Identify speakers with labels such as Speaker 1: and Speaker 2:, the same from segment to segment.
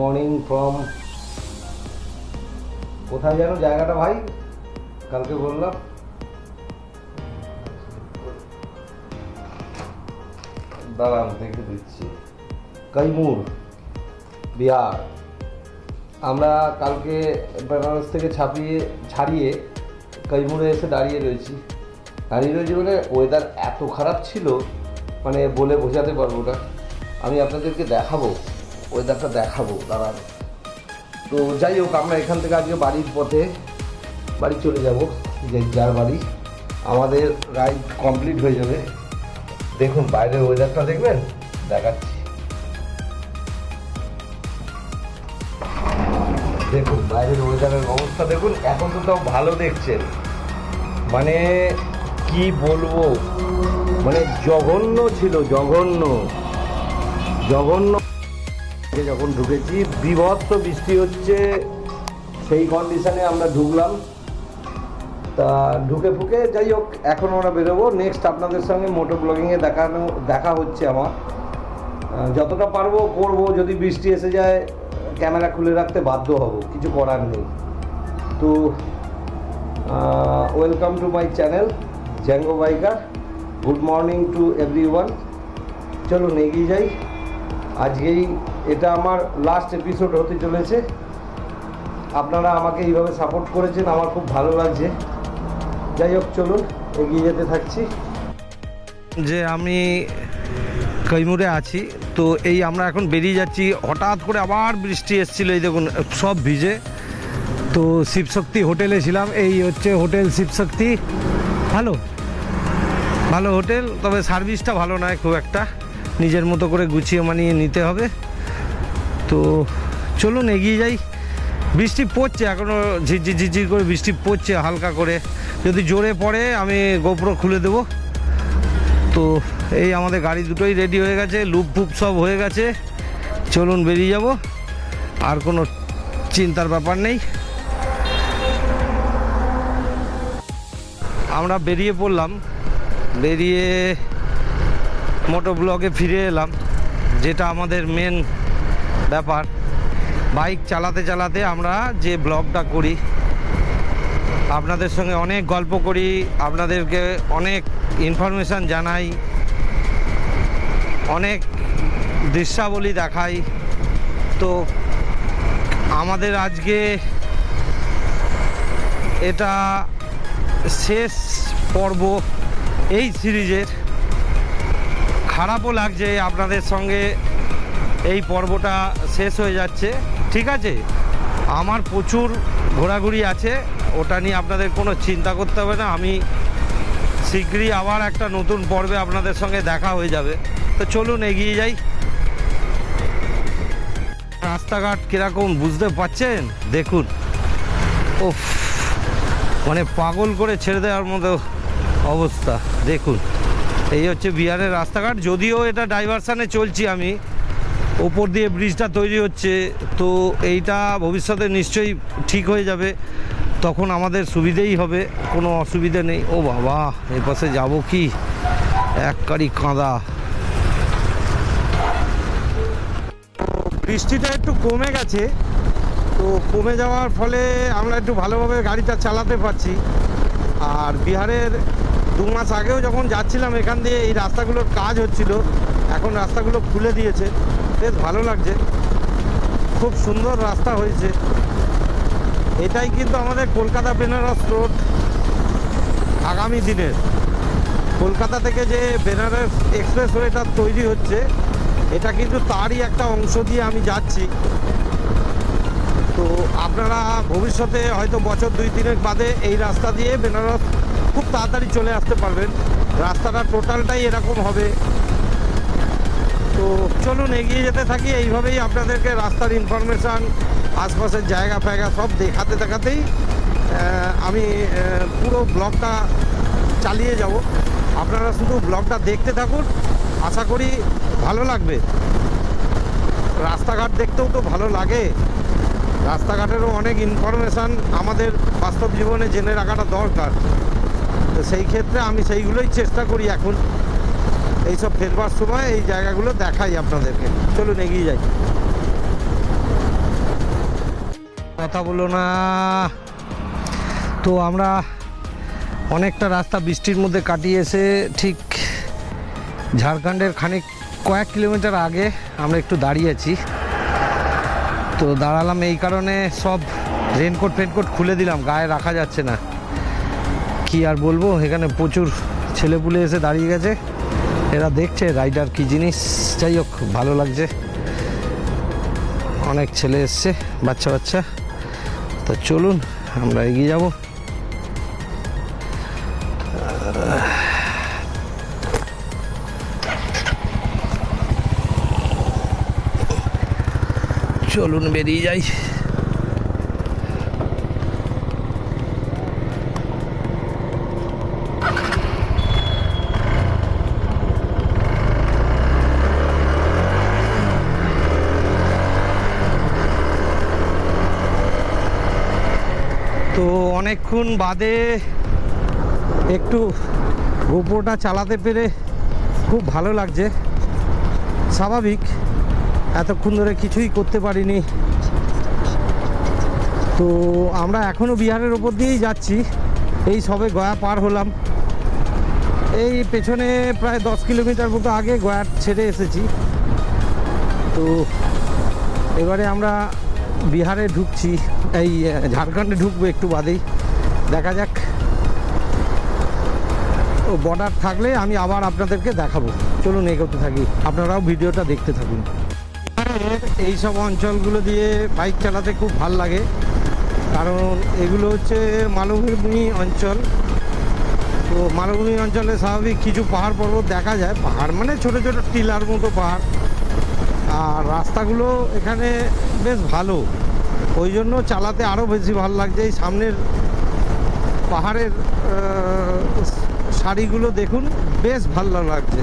Speaker 1: Morning from কোথায় যেন জায়গাটা ভাই? কালকে বললাম। দাঁড়ান, দেখে দিচ্ছি। কৈমুর, বিহার। আমরা কালকে বেনারস থেকে ছাপিয়ে, ছাড়িয়ে কৈমুরে এসে দাঁড়িয়ে রয়েছি। দাঁড়িয়ে রয়েছি মানে ওয়েদার এত খারাপ ছিল মানে বলে বোঝাতে পারব না। আমি আপনাদেরকে দেখাবো। ওয়েদারটা দেখাবো, দাঁড়ান। তো যাই হোক, আমরা এখান থেকে আজকে বাড়ির পথে বাড়ি চলে যাব, যে যার বাড়ি। আমাদের রাইড কমপ্লিট হয়ে যাবে। দেখুন, বাইরের ওয়েদারটা দেখবেন? দেখাচ্ছি। দেখুন, বাইরের ওয়েদারের অবস্থা দেখুন, এখন তো তাও ভালো দেখছেন। মানে কি বলব? মানে জঘন্য ছিল, জঘন্য। জঘন্য যখন ঢুকেছি, বিভৎস বৃষ্টি হচ্ছে, সেই কন্ডিশনে আমরা ঢুকলাম। তা ঢুকে ফুকে যাই হোক এখন আমরা বেরোবো। নেক্সট আপনাদের সঙ্গে মোটো ব্লগিংয়ে দেখানো, দেখা হচ্ছে আমার। যতটা পারব করব, যদি বৃষ্টি এসে যায়, ক্যামেরা খুলে রাখতে বাধ্য হব, কিছু করার নেই। তো welcome to my channel Django biker good morning to everyone চলুন এগিয়ে যাই। আজকেই এটা আমার লাস্ট এপিসোড হতে চলেছে। আপনারা আমাকে এইভাবে সাপোর্ট করেছেন, আমার খুব ভালো লাগছে। যাই হোক, চলুন, এগিয়ে যেতে থাকছি। যে আমি কৈমুরে আছি, তো এই আমরা এখন বেরিয়ে যাচ্ছি। হঠাৎ করে আবার বৃষ্টি এসেছিল, এই দেখুন, সব ভিজে। তো শিবশক্তি হোটেলে ছিলাম, এই হচ্ছে হোটেল শিবশক্তি। ভালো? ভালো হোটেল, তবে সার্ভিসটা ভালো নয় খুব একটা। নিজের মতো করে গুছিয়ে মানিয়ে নিতে হবে। তো চলুন এগিয়ে যাই। বৃষ্টি পড়ছে এখনও ঝিরঝির ঝিরঝির করে বৃষ্টি পড়ছে, হালকা করে। যদি জোরে পড়ে, আমি গোপ্রো খুলে দেবো। তো এই আমাদের গাড়ি দুটোই রেডি হয়ে গেছে, লুপ ফুপ সব হয়ে গেছে। চলুন বেরিয়ে যাব। আর কোনো চিন্তার ব্যাপার নেই। আমরা বেরিয়ে পড়লাম। বেরিয়ে মোটো ব্লগে ফিরে এলাম, যেটা আমাদের মেন ব্যাপার। বাইক চালাতে চালাতে আমরা যে ব্লগটা করি, আপনাদের সঙ্গে অনেক গল্প করি, আপনাদেরকে অনেক ইনফরমেশান জানাই, অনেক দৃশ্যাবলী দেখাই। তো আমাদের আজকে এটা শেষ পর্ব এই সিরিজের। খারাপও লাগছে, আপনাদের সঙ্গে এই পর্বটা শেষ হয়ে যাচ্ছে। ঠিক আছে? আমার প্রচুর ঘোরাঘুরি আছে, ওটা নিয়ে আপনাদের কোনো চিন্তা করতে হবে না। আমি শীঘ্রই আবার একটা নতুন পর্বে আপনাদের সঙ্গে দেখা হয়ে যাবে। তো চলুন, এগিয়ে যাই। রাস্তাঘাট কীরকম, বুঝতে পাচ্ছেন দেখুন। ওফ মানে পাগল করে ছেড়ে দেওয়ার মতো অবস্থা। দেখুন। এই হচ্ছে বিহারের রাস্তাঘাট। যদিও এটা ডাইভারশানে চলছি আমি। ওপর দিয়ে ব্রিজটা তৈরি হচ্ছে। তো এইটা ভবিষ্যতে নিশ্চয়ই ঠিক হয়ে যাবে। তখন আমাদের সুবিধেই হবে। কোনো অসুবিধে নেই। ও বাবা, এই পাশে যাব কি? এক কারি কাঁদা। বৃষ্টিটা একটু কমে গেছে। তো কমে যাওয়ার ফলে আমরা একটু ভালোভাবে গাড়িটা চালাতে পারছি। আর বিহারের দু মাস আগেও যখন যাচ্ছিলাম এখান দিয়ে এই রাস্তাগুলোর কাজ হচ্ছিল, এখন রাস্তাগুলো খুলে দিয়েছে। বেশ ভালো লাগছে। খুব সুন্দর রাস্তা হয়েছে। এটাই কিন্তু আমাদের কলকাতা বেনারস রোড আগামী দিনের। কলকাতা থেকে যে বেনারস এক্সপ্রেস ওয়েটা তৈরি হচ্ছে, এটা কিন্তু তারই একটা অংশ দিয়ে আমি যাচ্ছি। তো আপনারা ভবিষ্যতে হয়তো বছর দুই তিনেক বাদে এই রাস্তা দিয়ে বেনারস খুব তাড়াতাড়ি চলে আসতে পারবেন। রাস্তাটা টোটালটাই এরকম হবে। তো চলুন, এগিয়ে যেতে থাকি। এইভাবেই আপনাদেরকে রাস্তার ইনফরমেশান আশপাশের জায়গা ফায়গা সব দেখাতে দেখাতেই আমি পুরো ব্লগটা চালিয়ে যাব। আপনারা শুধু ব্লগটা দেখতে থাকুন। আশা করি ভালো লাগবে। রাস্তাঘাট দেখতেও তো ভালো লাগে। রাস্তাঘাটেরও অনেক ইনফরমেশান আমাদের বাস্তব জীবনে জেনে রাখাটা দরকার। তো সেই ক্ষেত্রে আমি সেইগুলোই চেষ্টা করি এখন। এইসব ফেরবার সময় এই জায়গাগুলো দেখাই আপনাদেরকে। চলুন এগিয়ে যাই। কথা বলো না। তো আমরা অনেকটা রাস্তা বৃষ্টির মধ্যে কাটিয়ে এসে ঠিক ঝাড়খণ্ডের খানিক কয়েক কিলোমিটার আগে আমরা একটু দাঁড়িয়েছি তো দাঁড়ালাম এই কারণে সব রেনকোট ফেনকোট খুলে দিলাম, গায়ে রাখা যাচ্ছে না। কি আর বলব? এখানে প্রচুর ছেলেপুলে এসে দাঁড়িয়ে গেছে। এরা দেখছে রাইডার কি জিনিস। যাই হোক, ভালো লাগছে। অনেক ছেলে এসছে, বাচ্চা বাচ্চা। তো চলুন, আমরা এগিয়ে যাব। চলুন বেরিয়ে যাই তো অনেকক্ষণ বাদে একটু গোপ্রোটা চালাতে পেরে খুব ভালো লাগছে। স্বাভাবিক, এতক্ষণ ধরে কিছুই করতে পারিনি। তো আমরা এখনও বিহারের ওপর দিয়েই যাচ্ছি। এই সবে গয়া পার হলাম। এই পেছনে প্রায় দশ কিলোমিটার মতো আগে গয়া ছেড়ে এসেছি। তো এবারে আমরা বিহারে ঢুকছি। এই ঝাড়খণ্ডে ঢুকবো একটু বাদেই। দেখা যাক। ও বর্ডার থাকলে আমি আবার আপনাদেরকে দেখাবো। চলুন এগোতে থাকি। আপনারাও ভিডিওটা দেখতে থাকুন। এই সব অঞ্চলগুলো দিয়ে বাইক চালাতে খুব ভালো লাগে। কারণ এগুলো হচ্ছে মালভূমি অঞ্চল। তো মালভূমি অঞ্চলে স্বাভাবিক কিছু পাহাড় পর্বত দেখা যায়। পাহাড় মানে ছোট ছোট টিলার মতো পাহাড়। আর রাস্তাগুলো এখানে বেশ ভালো। ওই জন্য চালাতে আরও বেশি ভালো লাগছে। এই সামনের পাহাড়ের শাড়িগুলো দেখুন, বেশ ভালো লাগছে।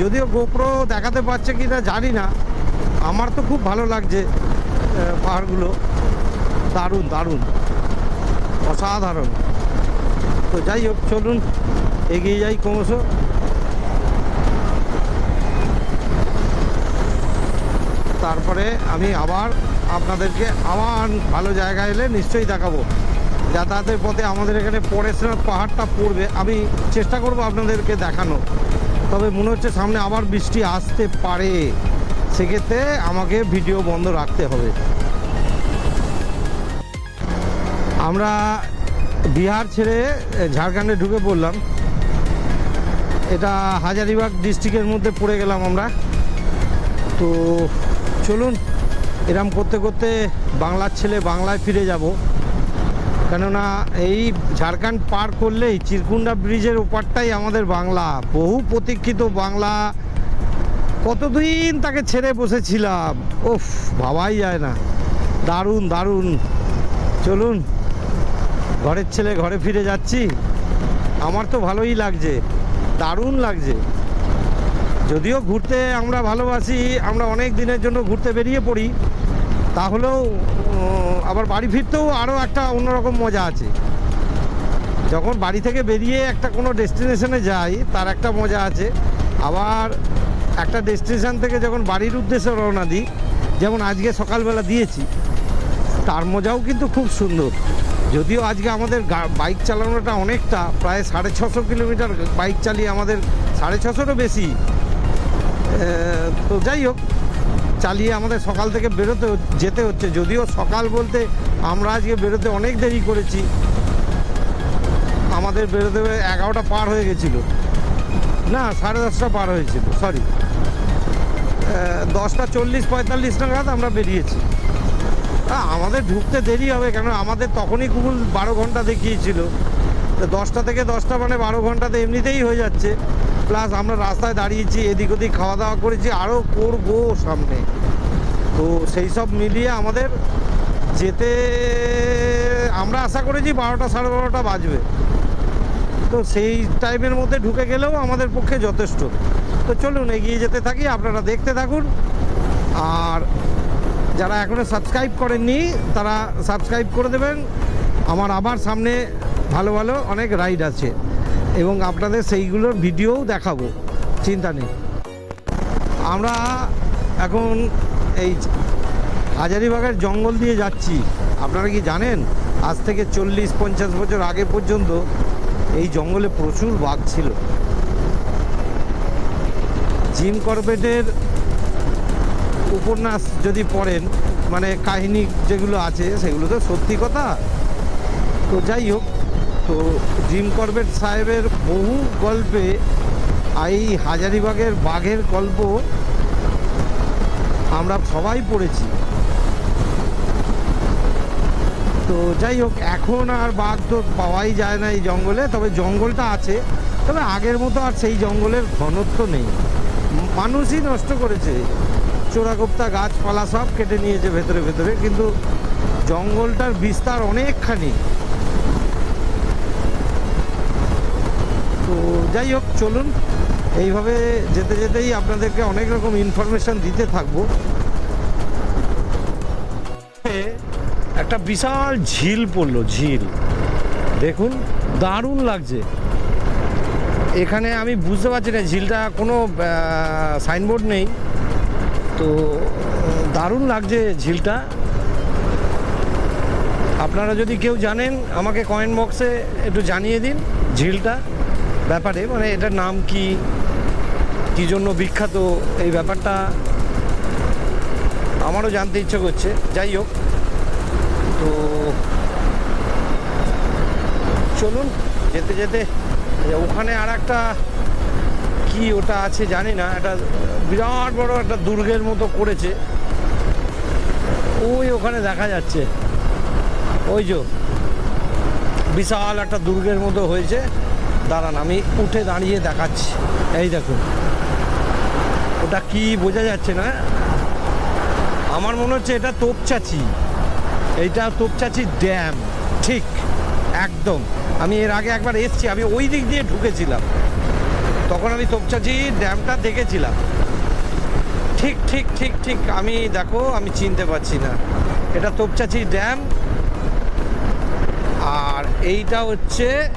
Speaker 1: যদিও গোপ্রো দেখাতে পারছে কি না জানি না। আমার তো খুব ভালো লাগছে পাহাড়গুলো। দারুণ দারুণ। অসাধারণ। তো যাই হোক, চলুন, এগিয়ে যাই ক্রমশ। তারপরে আমি আবার আপনাদেরকে আবার ভালো জায়গায় এলে নিশ্চয়ই দেখাবো। যাতায়াতের পথে আমাদের এখানে পরেশনাথ পাহাড়টা পড়বে। আমি চেষ্টা করব আপনাদেরকে দেখানো তবে মনে হচ্ছে সামনে আবার বৃষ্টি আসতে পারে। সেক্ষেত্রে আমাকে ভিডিও বন্ধ রাখতে হবে। আমরা বিহার ছেড়ে ঝাড়খণ্ডে ঢুকে পড়লাম। এটা হাজারিবাগ ডিস্ট্রিক্টের মধ্যে পড়ে গেলাম আমরা। তো চলুন, এরম করতে করতে বাংলার ছেলে বাংলায় ফিরে যাব। কেননা এই ঝাড়খণ্ড পার করলেই চিরকুন্ডা ব্রিজের ওপারটাই আমাদের বাংলা। বহু প্রতীক্ষিত বাংলা। কতদিন তাকে ছেড়ে বসেছিলাম? ওফ ভাবাই যায় না। দারুণ দারুণ। চলুন, ঘরের ছেলে ঘরে ফিরে যাচ্ছি। আমার তো ভালোই লাগছে, দারুণ লাগছে। যদিও ঘুরতে আমরা ভালোবাসি, আমরা অনেক দিনের জন্য ঘুরতে বেরিয়ে পড়ি। তাহলেও আবার বাড়ি ফিরতেও আরও একটা অন্যরকম মজা আছে। যখন বাড়ি থেকে বেরিয়ে একটা কোনো ডেস্টিনেশনে যাই, তার একটা মজা আছে। আবার একটা ডেস্টিনেশন থেকে যখন বাড়ির উদ্দেশ্যে রওনা দিই, যেমন আজকে সকালবেলা দিয়েছি, তার মজাও কিন্তু খুব সুন্দর। যদিও আজকে আমাদের বাইক চালানোটা অনেকটা, প্রায় সাড়ে ছশো কিলোমিটার বাইক চালিয়ে আমাদের সাড়ে ছশোরও বেশি। তো যাই হোক চালিয়ে আমাদের সকাল থেকে বেরোতে যেতে হচ্ছে। যদিও সকাল বলতে আমরা আজকে বেরোতে অনেক দেরি করেছি। আমাদের বেরোতে এগারোটা পার হয়ে গেছিল। না, সাড়ে দশটা পার হয়েছিল সরি দশটা চল্লিশ পঁয়তাল্লিশ নাগাদ আমরা বেরিয়েছি। আমাদের ঢুকতে দেরি হবে কেন আমাদের তখনই গুগল বারো ঘণ্টা দেখিয়েছিল। দশটা থেকে দশটা মানে বারো ঘন্টাতে এমনিতেই হয়ে যাচ্ছে। প্লাস আমরা রাস্তায় দাঁড়িয়েছি, এদিক ওদিক খাওয়া দাওয়া করেছি আরও করব সামনে। তো সেই সব মিলিয়ে আমাদের যেতে, আমরা আশা করেছি বারোটা সাড়ে বারোটা বাজবে। তো সেই টাইমের মধ্যে ঢুকে গেলেও আমাদের পক্ষে যথেষ্ট। তো চলুন, এগিয়ে যেতে থাকি, আপনারা দেখতে থাকুন। আর যারা এখনও সাবস্ক্রাইব করেননি, তারা সাবস্ক্রাইব করে দেবেন। আমার আবার সামনে ভালো ভালো অনেক রাইড আছে। এবং আপনাদের সেইগুলোর ভিডিওও দেখাবো, চিন্তা নেই। আমরা এখন এই হাজারিবাগের জঙ্গল দিয়ে যাচ্ছি। আপনারা কি জানেন, আজ থেকে চল্লিশ, পঞ্চাশ বছর আগে পর্যন্ত এই জঙ্গলে প্রচুর বাঘ ছিল। জিম করবেটের উপন্যাস যদি পড়েন মানে কাহিনী যেগুলো আছে, সেগুলো তো সত্যি কথা। তো যাই হোক তো জিম করবেট সাহেবের বহু গল্পে এই হাজারিবাগের বাঘের গল্প আমরা সবাই পড়েছি। তো যাই হোক, এখন আর বাঘ তো পাওয়াই যায় না এই জঙ্গলে, তবে জঙ্গলটা আছে, তবে আগের মতো আর সেই জঙ্গলের ঘনত্ব নেই। মানুষই নষ্ট করেছে। চোরাগোপ্তা গাছপালা সব কেটে নিয়েছে ভেতরে ভেতরে, কিন্তু জঙ্গলটার বিস্তার অনেকখানি তো যাই হোক, চলুন। এইভাবে যেতে যেতেই আপনাদেরকে অনেক রকম ইনফরমেশন দিতে থাকব। একটা বিশাল ঝিল পড়ল, ঝিল। দেখুন, দারুণ লাগছে। এখানে আমি বুঝতে পারছি না, ঝিলটা কোনো সাইনবোর্ড নেই। তো, দারুণ লাগছে ঝিলটা। আপনারা যদি কেউ জানেন, আমাকে কয়েন বক্সে একটু জানিয়ে দিন ঝিলটা। ব্যাপারে মানে এটার নাম কি? কী জন্য বিখ্যাত এই ব্যাপারটা? আমারও জানতে ইচ্ছে করছে, যাই হোক। তো চলুন, যেতে যেতে ওখানে আর একটা কি ওটা আছে জানি না, একটা বিরাট বড় একটা দুর্গের মতো করেছে। ওই ওখানে দেখা যাচ্ছে। ওই যে, বিশাল একটা দুর্গের মতো হয়েছে। দাঁড়ান, আমি উঠে দাঁড়িয়ে দেখাচ্ছি। এই দেখুন। ওটা কি বোঝা যাচ্ছে না? আমার মনে হচ্ছে এটা তোপচাচি। এইটা তোপচাচি ড্যাম। ঠিক, একদম। আমি এর আগে একবার এসছি, আমি ওই দিক দিয়ে ঢুকেছিলাম। তখন আমি তোপচাচি ড্যামটা দেখেছিলাম। ঠিক ঠিক ঠিক ঠিক, আমি দেখো, আমি চিনতে পারছি না। এটা তোপচাচি ড্যাম। আর এইটা হচ্ছে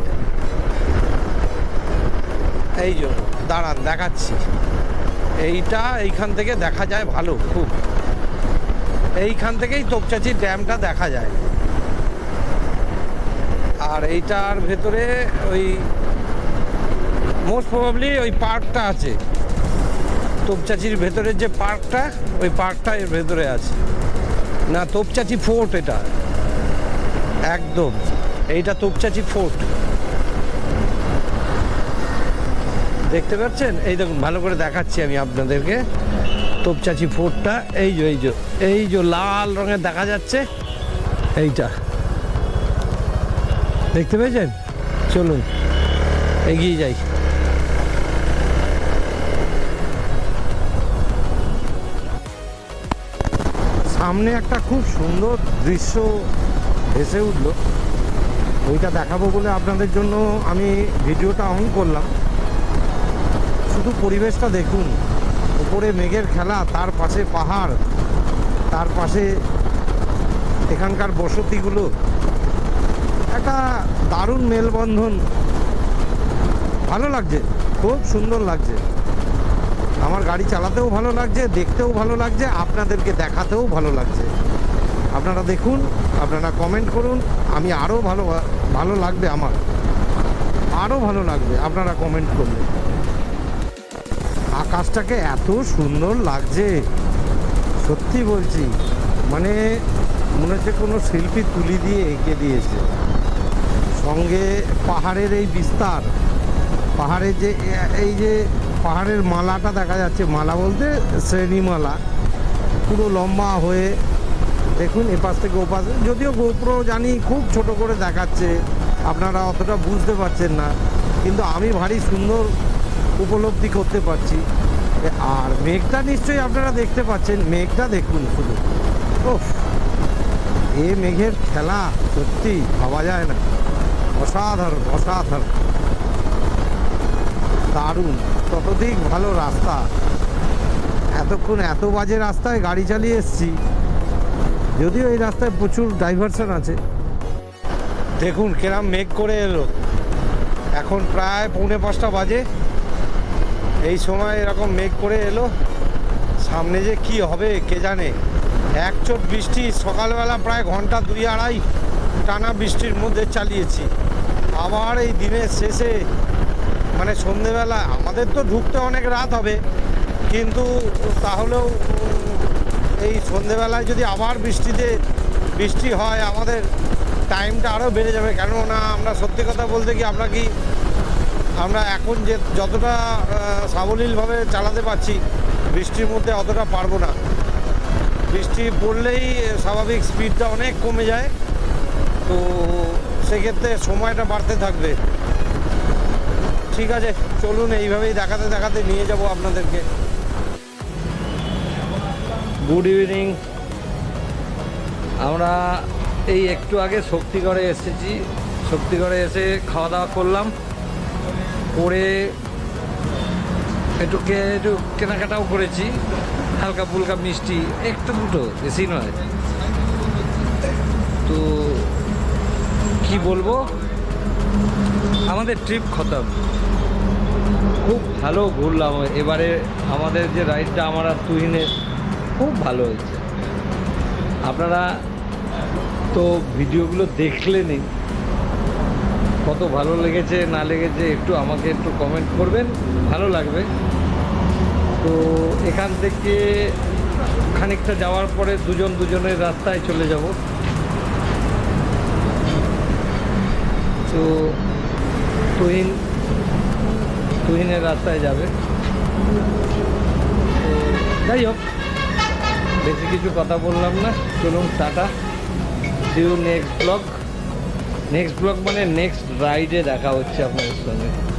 Speaker 1: এই যে, দাঁড়ান, দেখাচ্ছি। এইটা এইখান থেকে দেখা যায় ভালো, খুব। এইখান থেকেই তোপচাচি ড্যামটা দেখা যায়। আর এইটার ভেতরে ওই মোস্ট প্রবাবলি ওই পার্কটা আছে। তোপচাচির ভেতরের যে পার্কটা, ওই পার্কটা এর ভেতরে আছে। না, তোপচাচি ফোর্ট এটা। একদম, এইটা তোপচাচি ফোর্ট। দেখতে পাচ্ছেন? এই দেখুন, ভালো করে দেখাচ্ছি আমি আপনাদেরকে। তোপচাচি ফোর্টটা এই যে এই যে এই যে লাল রঙের দেখা যাচ্ছে, এইটা। দেখতে পেয়েছেন? চলুন, এগিয়ে যাই। সামনে একটা খুব সুন্দর দৃশ্য ভেসে উঠল। ওইটা দেখাবো বলে আপনাদের জন্য আমি ভিডিওটা অন করলাম। শুধু পরিবেশটা দেখুন। উপরে মেঘের খেলা, তার পাশে পাহাড়, তার পাশে এখানকার বসতিগুলো। একটা দারুণ মেলবন্ধন। ভালো লাগছে, খুব সুন্দর লাগছে। আমার গাড়ি চালাতেও ভালো লাগছে, দেখতেও ভালো লাগছে, আপনাদেরকে দেখাতেও ভালো লাগছে। আপনারা দেখুন, আপনারা কমেন্ট করুন, আমি আরও ভালো ভালো লাগবে আমার। আরও ভালো লাগবে, আপনারা কমেন্ট করলে। আকাশটাকে এত সুন্দর লাগছে। সত্যি বলছি মানে মনে হচ্ছে কোনো শিল্পী তুলি দিয়ে এঁকে দিয়েছে। সঙ্গে পাহাড়ের এই বিস্তার পাহাড়ের যে, এই যে পাহাড়ের মালাটা দেখা যাচ্ছে, মালা বলতে শ্রেণীমালা, পুরো লম্বা হয়ে, দেখুন এপাশ থেকে ওপাশ, যদিও গোপ্রো জানি খুব ছোট করে দেখাচ্ছে, আপনারা অতটা বুঝতে পারছেন না, কিন্তু আমি ভারী সুন্দর উপলব্ধি করতে পারছি। আর মেঘটা নিশ্চয়ই আপনারা দেখতে পাচ্ছেন। মেঘটা দেখুন শুধু। ওফ এ মেঘের খেলা, সত্যি ভাবা যায় না। অসাধারণ অসাধারণ। দারুণ ততদিক ভালো রাস্তা। এতক্ষণ এত বাজে রাস্তায় গাড়ি চালিয়ে এসছি। যদিও এই রাস্তায় প্রচুর ডাইভারশন আছে। দেখুন, কেরাম মেঘ করে এলো। এখন প্রায় পৌনে পাঁচটা বাজে। এই সময় এরকম মেঘ করে এলো। সামনে যে কি হবে, কে জানে? এক চোট বৃষ্টি, সকালবেলা প্রায় ঘণ্টা দুই আড়াই টানা বৃষ্টির মধ্যে চালিয়েছি। আবার এই দিনের শেষে মানে সন্ধেবেলা, আমাদের তো ঢুকতে অনেক রাত হবে, কিন্তু তাহলেও এই সন্ধেবেলায় যদি আবার বৃষ্টিতে বৃষ্টি হয়, আমাদের টাইমটা আরও বেড়ে যাবে। কেননা, আমরা সত্যি কথা বলতে কি, আমরা কি আমরা এখন যে যতটা সাবলীলভাবে চালাতে পারছি, বৃষ্টির মধ্যে অতটা পারব না। বৃষ্টি পড়লেই স্বাভাবিক স্পিডটা অনেক কমে যায়, তো সেক্ষেত্রে সময়টা বাড়তে থাকবে। ঠিক আছে, চলুন এইভাবেই দেখাতে দেখাতে নিয়ে যাব আপনাদেরকে।
Speaker 2: গুড ইভিনিং আমরা এই একটু আগে শক্তিগড়ে এসেছি। শক্তিগড়ে এসে খাওয়া দাওয়া করলাম। করে একটু একটু কেনাকাটাও করেছি। হালকা ফুলকা মিষ্টি, একটু দুটো, বেশি নয়। তো কি বলব? আমাদের ট্রিপ খতম। খুব ভালো ঘুরলাম। এবারে আমাদের যে রাইডটা আমার আর তুহিনের, খুব ভালো হয়েছে। আপনারা তো ভিডিওগুলো দেখলেনই। কত ভালো লেগেছে, না লেগেছে, একটু আমাকে একটু কমেন্ট করবেন, ভালো লাগবে। তো এখান থেকে খানিকটা যাওয়ার পরে দুজন দুজনের রাস্তায় চলে যাব। তো তুহিন, তুহিনের রাস্তায় যাবে। যাই হোক, বেশি কিছু কথা বললাম না। চলুন, tata. See you next blog next blog মানে নেক্সট রাইডে দেখা হচ্ছে আপনাদের সঙ্গে।